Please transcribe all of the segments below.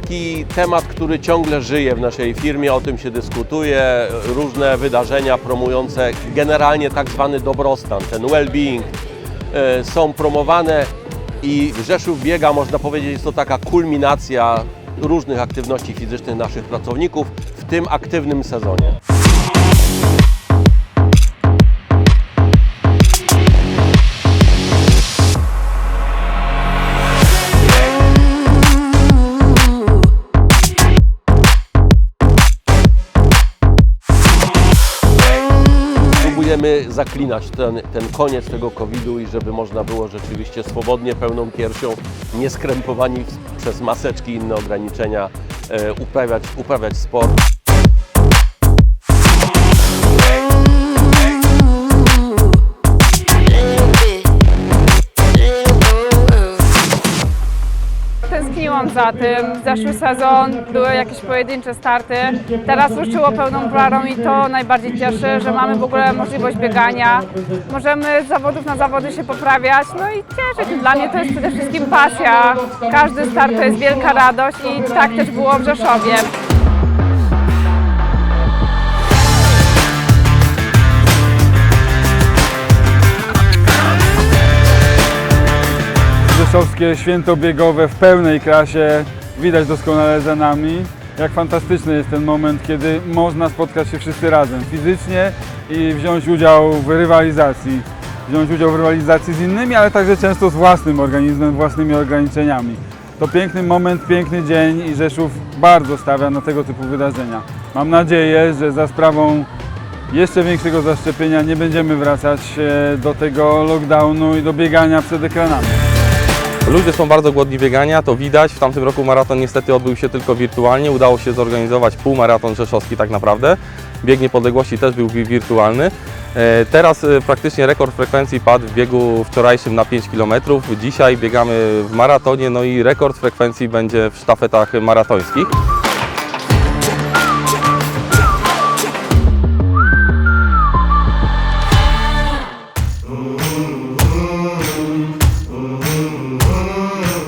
taki temat, który ciągle żyje w naszej firmie, o tym się dyskutuje, różne wydarzenia promujące generalnie tak zwany dobrostan, ten well-being e, są promowane i Rzeszów Biega, można powiedzieć, jest to taka kulminacja różnych aktywności fizycznych naszych pracowników w tym aktywnym sezonie. Próbujemy zaklinać ten, ten koniec tego COVID-u i żeby można było rzeczywiście swobodnie, pełną piersią, nieskrępowani przez maseczki i inne ograniczenia e, uprawiać, uprawiać sport. Tęskniłam za tym. Zeszły sezon były jakieś pojedyncze starty. Teraz ruszyło pełną parą i to najbardziej cieszy, że mamy w ogóle możliwość biegania. Możemy z zawodów na zawody się poprawiać. No i cieszy się. Dla mnie to jest przede wszystkim pasja. Każdy start to jest wielka radość i tak też było w Rzeszowie. Rzeszowskie święto biegowe w pełnej krasie widać doskonale za nami. Jak fantastyczny jest ten moment, kiedy można spotkać się wszyscy razem fizycznie i wziąć udział w rywalizacji. Wziąć udział w rywalizacji z innymi, ale także często z własnym organizmem, własnymi ograniczeniami. To piękny moment, piękny dzień i Rzeszów bardzo stawia na tego typu wydarzenia. Mam nadzieję, że za sprawą jeszcze większego zaszczepienia nie będziemy wracać e, do tego lockdownu i do biegania przed ekranami. Ludzie są bardzo głodni biegania, to widać. W tamtym roku maraton niestety odbył się tylko wirtualnie. Udało się zorganizować półmaraton rzeszowski tak naprawdę. Bieg niepodległości też był wi- wirtualny. E, Teraz e, praktycznie rekord frekwencji padł w biegu wczorajszym na 5 km. Dzisiaj biegamy w maratonie, no i rekord frekwencji będzie w sztafetach maratońskich.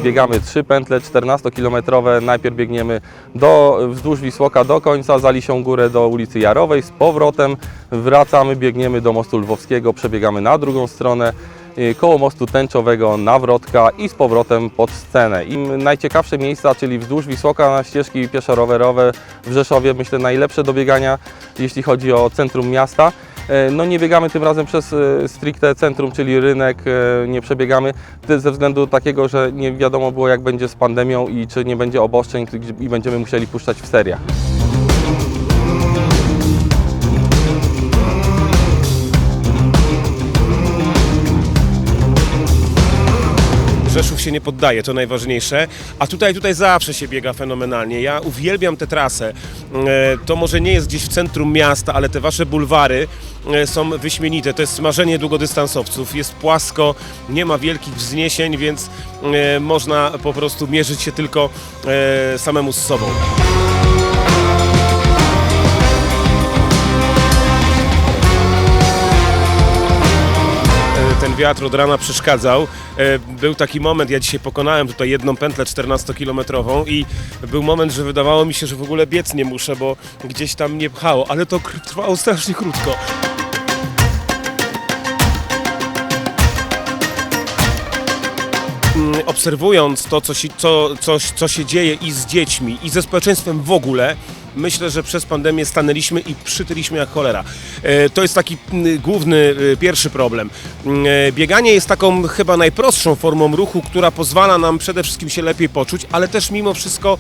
Biegamy trzy pętle 14-kilometrowe. Najpierw biegniemy do, wzdłuż Wisłoka do końca, za Lisią Górę do ulicy Jarowej. Z powrotem wracamy, biegniemy do mostu Lwowskiego, przebiegamy na drugą stronę y, koło mostu tęczowego na Wrotka i z powrotem pod scenę. I najciekawsze miejsca, czyli wzdłuż Wisłoka na ścieżki pieszo-rowerowe w Rzeszowie, myślę najlepsze do biegania, jeśli chodzi o centrum miasta. E, No nie biegamy tym razem przez e, stricte centrum, czyli rynek, e, nie przebiegamy ze względu takiego, że nie wiadomo było jak będzie z pandemią i czy nie będzie obostrzeń i będziemy musieli puszczać w seriach. Się nie poddaje, to najważniejsze. A tutaj, tutaj zawsze się biega fenomenalnie. Ja uwielbiam tę trasę. E, To może nie jest gdzieś w centrum miasta, ale te wasze bulwary e, są wyśmienite. To jest marzenie długodystansowców. Jest płasko, nie ma wielkich wzniesień, więc e, można po prostu mierzyć się tylko samemu z sobą. Ten wiatr od rana przeszkadzał. E, Był taki moment, ja dzisiaj pokonałem tutaj jedną pętlę 14-kilometrową i był moment, że wydawało mi się, że w ogóle biec nie muszę, bo gdzieś tam mnie pchało, ale to trwało strasznie krótko. Mm, Obserwując to, co się, co, co, co się dzieje i z dziećmi, i ze społeczeństwem w ogóle, myślę, że przez pandemię stanęliśmy i przytyliśmy jak cholera. E, To jest taki główny, e, pierwszy problem. E, Bieganie jest taką chyba najprostszą formą ruchu, która pozwala nam przede wszystkim się lepiej poczuć, ale też mimo wszystko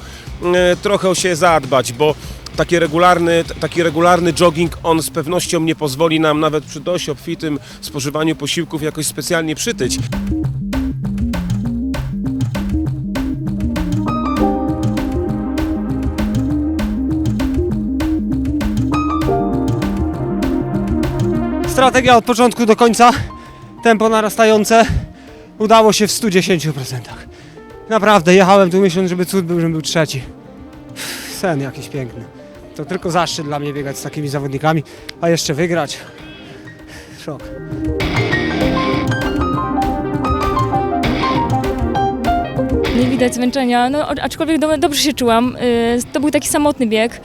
trochę się zadbać, bo taki regularny, taki regularny jogging, on z pewnością nie pozwoli nam nawet przy dość obfitym spożywaniu posiłków jakoś specjalnie przytyć. Strategia od początku do końca, tempo narastające, udało się w 110%. Naprawdę, jechałem tu myśląc, żeby cud był, żebym był trzeci. Sen jakiś piękny. To tylko zaszczyt dla mnie biegać z takimi zawodnikami, a jeszcze wygrać. Szok. Nie widać zmęczenia, no, aczkolwiek do, dobrze się czułam. Y, To był taki samotny bieg.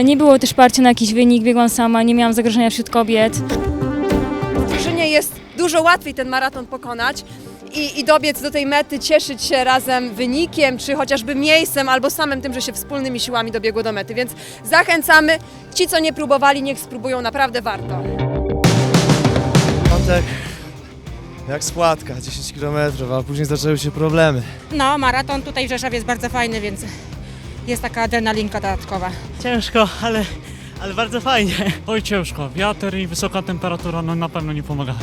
Y, Nie było też parcia na jakiś wynik, biegłam sama, nie miałam zagrożenia wśród kobiet. Dużo łatwiej ten maraton pokonać i, i dobiec do tej mety, cieszyć się razem wynikiem, czy chociażby miejscem, albo samym tym, że się wspólnymi siłami dobiegło do mety. Więc zachęcamy. Ci, co nie próbowali, niech spróbują, naprawdę warto. Początek jak składka, 10 km, a później zaczęły się problemy. No, maraton tutaj w Rzeszowie jest bardzo fajny, więc jest taka adrenalinka dodatkowa. Ciężko, ale, ale bardzo fajnie. Oj ciężko, wiatr i wysoka temperatura no, na pewno nie pomaga.